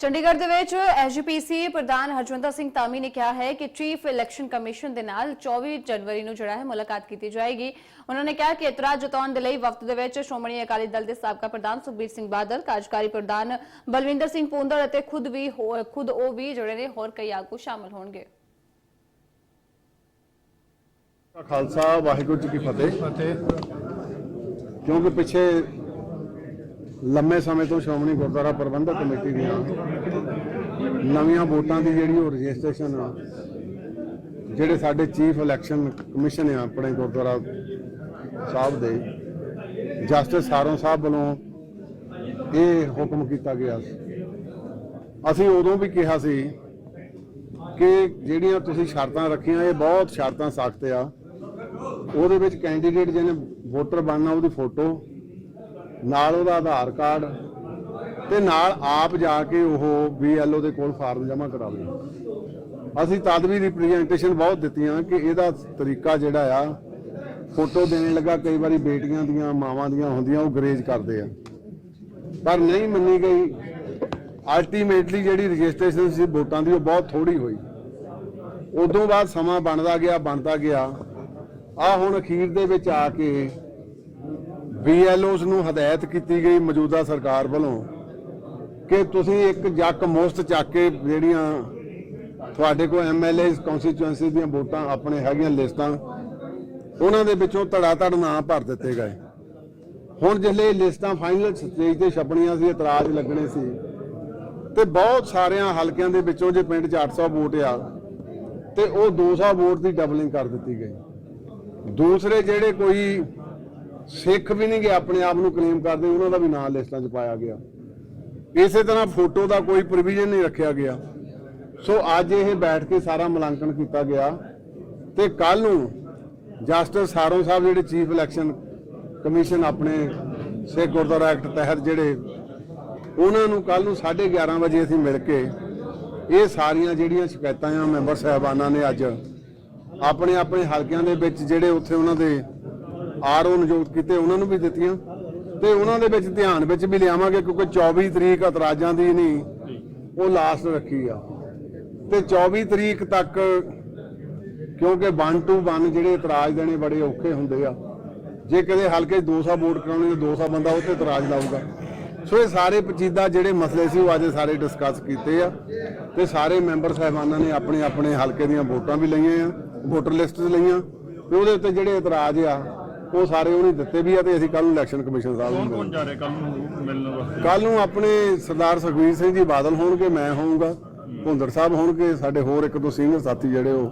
ਚੰਡੀਗੜ੍ਹ ਦੇ ਵਿੱਚ ਐਸਜੀਪੀਸੀ ਪ੍ਰਧਾਨ ਹਰਜਵੰਦਰ ਸਿੰਘ ਤਾਮੀ ਨੇ ਕਿਹਾ ਹੈ ਕਿ ਚੀਫ ਇਲੈਕਸ਼ਨ ਕਮਿਸ਼ਨ ਦੇ ਨਾਲ 24 ਜਨਵਰੀ ਨੂੰ ਜਿਹੜਾ ਹੈ ਮੁਲਾਕਾਤ ਕੀਤੀ ਜਾਏਗੀ। ਉਹਨਾਂ ਨੇ ਕਿਹਾ ਕਿ ਇਤਰਾਜ਼ ਜਤਾਉਣ ਦੇ ਲਈ ਵਫਦ ਦੇ ਵਿੱਚ ਸ਼੍ਰੋਮਣੀ ਅਕਾਲੀ ਦਲ ਦੇ ਸਾਬਕਾ ਪ੍ਰਧਾਨ ਸੁਖਬੀਰ ਸਿੰਘ ਬਾਦਲ ਕਾਰਜਕਾਰੀ ਪ੍ਰਧਾਨ ਬਲਵਿੰਦਰ ਸਿੰਘ ਪੂੰਦੜ ਅਤੇ ਖੁਦ ਵੀ ਖੁਦ ਉਹ ਵੀ ਜਿਹੜੇ ਨੇ ਹੋਰ ਕਈ ਆਗੂ ਸ਼ਾਮਲ ਹੋਣਗੇ। ਖਾਲਸਾ ਵਾਹਿਗੁਰੂ ਜੀ ਕੀ ਫਤਿਹ। ਕਿਉਂਕਿ ਪਿੱਛੇ ਲੰਮੇ ਸਮੇਂ ਤੋਂ ਸ਼੍ਰੋਮਣੀ ਗੁਰਦੁਆਰਾ ਪ੍ਰਬੰਧਕ ਕਮੇਟੀ ਦੀਆਂ ਨਵੀਆਂ ਵੋਟਾਂ ਦੀ ਜਿਹੜੀ ਉਹ ਰਜਿਸਟ੍ਰੇਸ਼ਨ ਆ, ਜਿਹੜੇ ਸਾਡੇ ਚੀਫ ਇਲੈਕਸ਼ਨ ਕਮਿਸ਼ਨ ਆ ਆਪਣੇ ਗੁਰਦੁਆਰਾ ਸਾਹਿਬ ਦੇ, ਜਸਟਿਸ ਸਾਰੋਂ ਸਾਹਿਬ ਵੱਲੋਂ ਇਹ ਹੁਕਮ ਕੀਤਾ ਗਿਆ ਸੀ। ਅਸੀਂ ਉਦੋਂ ਵੀ ਕਿਹਾ ਸੀ ਕਿ ਜਿਹੜੀਆਂ ਤੁਸੀਂ ਸ਼ਰਤਾਂ ਰੱਖੀਆਂ, ਇਹ ਬਹੁਤ ਸ਼ਰਤਾਂ ਸਖਤ ਆ। ਉਹਦੇ ਵਿੱਚ ਕੈਂਡੀਡੇਟ ਜਿਹਨੇ ਵੋਟਰ ਬਣਨਾ, ਉਹਦੀ ਫੋਟੋ ਨਾਲ ਉਹਦਾ ਆਧਾਰ ਕਾਰਡ ਤੇ ਨਾਲ ਆਪ ਜਾ ਕੇ ਉਹ ਬੀਐਲਓ ਦੇ ਕੋਲ ਫਾਰਮ ਜਮ੍ਹਾਂ ਕਰਾਵੇ ਅਸੀਂ ਤਦ ਵੀ ਰਿਪਰੈਜ਼ੈਂਟੇਸ਼ਨ ਬਹੁਤ ਦਿੱਤੀਆਂ ਕਿ ਇਹਦਾ ਤਰੀਕਾ ਜਿਹੜਾ ਆ, ਫੋਟੋ ਦੇਣ ਲੱਗਾ, ਕਈ ਵਾਰੀ ਬੇਟੀਆਂ ਦੀਆਂ, ਮਾਵਾਂ ਦੀਆਂ ਹੁੰਦੀਆਂ, ਉਹ ਗਰੇਜ ਕਰਦੇ ਆ। ਪਰ ਨਹੀਂ ਮੰਨੀ ਗਈ। ਅਲਟੀਮੇਟਲੀ ਜਿਹੜੀ ਰਜਿਸਟ੍ਰੇਸ਼ਨ ਸੀ ਵੋਟਾਂ ਦੀ ਉਹ ਬਹੁਤ ਥੋੜੀ ਹੋਈ। ਉਦੋਂ ਬਾਅਦ ਸਮਾਂ ਬਣਦਾ ਗਿਆ ਬਣਦਾ ਗਿਆ। ਆ ਹੁਣ ਅਖੀਰ ਦੇ ਵਿੱਚ ਆ ਕੇ ਬੀਐਲਓਸ ਨੂੰ ਹਦਾਇਤ ਕੀਤੀ ਗਈ ਮੌਜੂਦਾ ਸਰਕਾਰ ਵੱਲੋਂ ਕਿ ਤੁਸੀਂ ਇੱਕ ਜੱਕ ਮੁਫ਼ਤ ਚੱਕ ਕੇ ਜਿਹੜੀਆਂ ਤੁਹਾਡੇ ਕੋਲ ਐਮਐਲਏ ਕਨਸਟੀਚੁਐਂਸੀ ਦੀਆਂ ਵੋਟਾਂ ਆਪਣੇ ਹੈਗੀਆਂ ਲਿਸਟਾਂ, ਉਹਨਾਂ ਦੇ ਵਿੱਚੋਂ ਧੜਾ ਧੜ ਨਾਂ ਭਰ ਦਿੱਤੇ ਗਏ। ਹੁਣ ਜਿਹੜੇ ਲਿਸਟਾਂ ਫਾਈਨਲ ਸਟੇਜ ਤੇ ਛਪਣੀਆਂ ਸੀ, ਇਤਰਾਜ਼ ਲੱਗਣੇ ਸੀ ਤੇ ਬਹੁਤ ਸਾਰਿਆਂ ਹਲਕਿਆਂ ਦੇ ਵਿੱਚੋਂ ਜੇ ਪਿੰਡ 'ਚ 800 ਵੋਟ ਆ, ਤੇ ਉਹ 200 ਵੋਟ ਦੀ ਡਬਲਿੰਗ ਕਰ ਦਿੱਤੀ ਗਈ। ਦੂਸਰੇ ਜਿਹੜੇ ਕੋਈ ਸਿੱਖ ਵੀ ਨਹੀਂ ਗੇ ਆਪਣੇ ਆਪ ਨੂੰ ਕਲੇਮ ਕਰਦੇ, ਉਹਨਾਂ ਦਾ ਵੀ ਨਾਂ ਲਿਸਟਾਂ 'ਚ ਪਾਇਆ ਗਿਆ। ਇਸੇ ਤਰ੍ਹਾਂ ਫੋਟੋ ਦਾ ਕੋਈ ਪ੍ਰੋਵੀਜ਼ਨ ਨਹੀਂ ਰੱਖਿਆ ਗਿਆ। ਸੋ ਅੱਜ ਇਹ ਬੈਠ ਕੇ ਸਾਰਾ ਮੁਲਾਂਕਣ ਕੀਤਾ ਗਿਆ ਤੇ ਕੱਲ ਨੂੰ ਜਸਟਿਸ ਸਾਰੋ ਸਾਹਿਬ ਜਿਹੜੇ ਚੀਫ ਇਲੈਕਸ਼ਨ ਕਮਿਸ਼ਨ ਆਪਣੇ ਸਿੱਖ ਗੁਰਦੁਆਰਾ ਐਕਟ ਤਹਿਤ ਜਿਹੜੇ, ਉਹਨਾਂ ਨੂੰ ਕੱਲ ਨੂੰ 11:30 ਵਜੇ ਅਸੀਂ ਮਿਲ ਕੇ ਇਹ ਸਾਰੀਆਂ ਜਿਹੜੀਆਂ ਸ਼ਿਕਾਇਤਾਂ ਆ, ਮੈਂਬਰ ਸਾਹਿਬਾਨਾਂ ਨੇ ਅੱਜ ਆਪਣੇ ਆਪਣੇ ਹਲਕਿਆਂ ਦੇ ਵਿੱਚ ਜਿਹੜੇ ਉੱਥੇ ਉਹਨਾਂ ਦੇ ਆਰਓ ਨਿਯੁਕਤ ਕੀਤੇ, ਉਹਨਾਂ ਨੂੰ ਵੀ ਦਿੱਤੀਆਂ। ਤੇ ਉਹਨਾਂ ਦੇ ਵਿੱਚ ਧਿਆਨ ਵਿੱਚ ਵੀ ਲਿਆਵਾਂਗੇ, ਕਿਉਂਕਿ 24 ਤਰੀਕ ਇਤਰਾਜ਼ਾਂ ਦੀ ਨਹੀਂ ਉਹ ਲਾਸਟ ਰੱਖੀ ਆ। ਤੇ 24 ਤਰੀਕ ਤੱਕ, ਕਿਉਂਕਿ 1 ਟੂ 1 ਜਿਹੜੇ ਇਤਰਾਜ਼ ਦੇਣੇ ਬੜੇ ਔਖੇ ਹੁੰਦੇ ਆ। ਜੇ ਕਦੇ ਹਲਕੇ 'ਚ 200 ਵੋਟ ਕਰਾਉਣੀ ਤੇ 200 ਬੰਦਾ ਉਹ 'ਤੇ ਇਤਰਾਜ਼ ਲਾਊਗਾ। ਸੋ ਇਹ ਸਾਰੇ ਪਚੀਦਾ ਜਿਹੜੇ ਮਸਲੇ ਸੀ, ਉਹ ਅੱਜ ਸਾਰੇ ਡਿਸਕਸ ਕੀਤੇ ਆ। ਤੇ ਸਾਰੇ ਮੈਂਬਰ ਸਾਹਿਬਾਨਾਂ ਨੇ ਆਪਣੇ ਆਪਣੇ ਹਲਕੇ ਦੀਆਂ ਵੋਟਾਂ ਵੀ ਲਈਆਂ ਆ ਵੋਟਰ ਲਿਸਟ ਲਈਆਂ। ਤੇ ਉਹਦੇ ਉੱਤੇ ਜਿਹੜੇ ਇਤਰਾਜ਼ ਆ ਉਹ ਸਾਰੇ ਉਹਨੇ ਦਿੱਤੇ ਵੀ ਆ ਤੇ ਅਸੀਂ ਕੱਲ ਨੂੰ ਇਲੈਕਸ਼ਨ ਕਮਿਸ਼ਨ ਸਾਹਿਬ ਨੂੰ ਕੌਣ ਜਾ ਰਿਹਾ? ਕੱਲ ਨੂੰ ਮਿਲਣ ਵਾਸਤੇ? ਕੱਲ ਨੂੰ ਆਪਣੇ ਸਰਦਾਰ ਸੁਖਬੀਰ ਸਿੰਘ ਜੀ ਬਾਦਲ ਹੋਣਗੇ ਮੈਂ ਹੋਊਂਗਾ ਭੁੰਦਰ ਸਾਹਿਬ ਹੋਣਗੇ ਸਾਡੇ ਹੋਰ ਇੱਕ ਦੋ ਸੀਨੀਅਰ ਸਾਥੀ ਜਿਹੜੇ ਉਹ